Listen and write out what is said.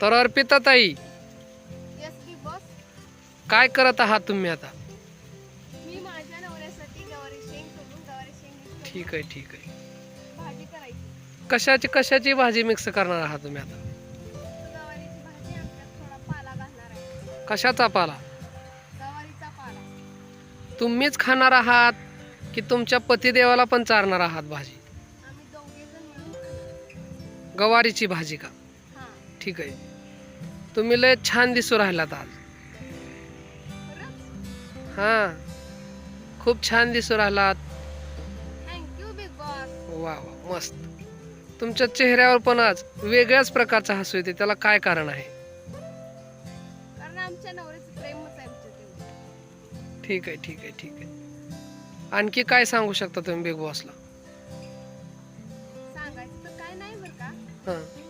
तर अर्पिता ताई. काय करत आहात तुम्ही आता? ठीक आहे ठीक आहे. कशाची कशाची भाजी मिक्स करणार आहात तुम्ही आता? कशाचा पाला? तुम्हीच खाणार आहात की तुमच्या पतिदेवाला पण चारणार आहात भाजी. गवारीची भाजी का? ठीक आहे. तुम्ही लय छान दिसू राहिलात आज. हां. खूप छान दिसू राहिलात. वा वा मस्त. तुमच्या चेहऱ्यावर पण आज वेगळ्याच प्रकारचा हसू येते. त्याला काय कारण आहे? ठीक आहे ठीक आहे ठीक आहे. आणखी काय सांगू शकता तुम्ही बिग बॉसला सांगायचं तर काय नाही बरं का. हां.